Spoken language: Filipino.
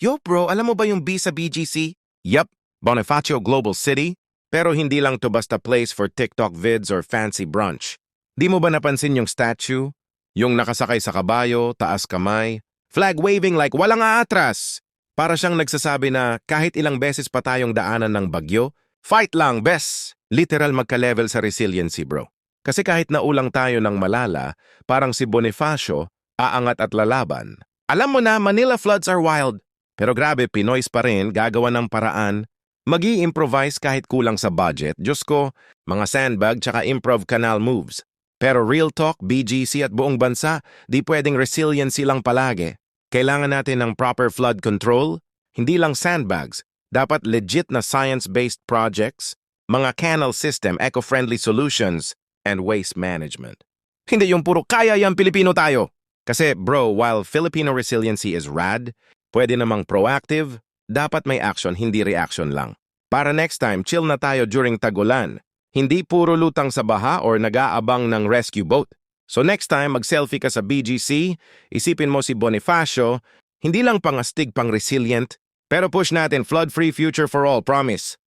Yo bro, alam mo ba yung B sa BGC? Yup, Bonifacio Global City. Pero hindi lang to basta place for TikTok vids or fancy brunch. Di mo ba napansin yung statue? Yung nakasakay sa kabayo, taas kamay, flag waving like walang aatras. Para siyang nagsasabi na kahit ilang beses pa tayong daanan ng bagyo, fight lang, bes! Literal magka-level sa resiliency, bro. Kasi kahit naulang tayo ng malala, parang si Bonifacio, aangat at lalaban. Alam mo na, Manila floods are wild. Pero grabe, Pinoys pa rin, gagawa ng paraan. mag improvise kahit kulang sa budget. Diyos ko, mga sandbag tsaka improv canal moves. Pero real talk, BGC at buong bansa, di pwedeng resiliency lang palagi. Kailangan natin ng proper flood control, hindi lang sandbags, dapat legit na science-based projects, mga canal system, eco-friendly solutions, and waste management. Hindi yung puro kaya yung Pilipino tayo. Kasi bro, while Filipino resiliency is rad, pwede namang proactive, dapat may action, hindi reaction lang. Para next time, chill na tayo during tagulan. Hindi puro lutang sa baha or nag-aabang ng rescue boat. So next time, mag-selfie ka sa BGC, isipin mo si Bonifacio, hindi lang pangastig pang resilient, pero push natin flood-free future for all, promise.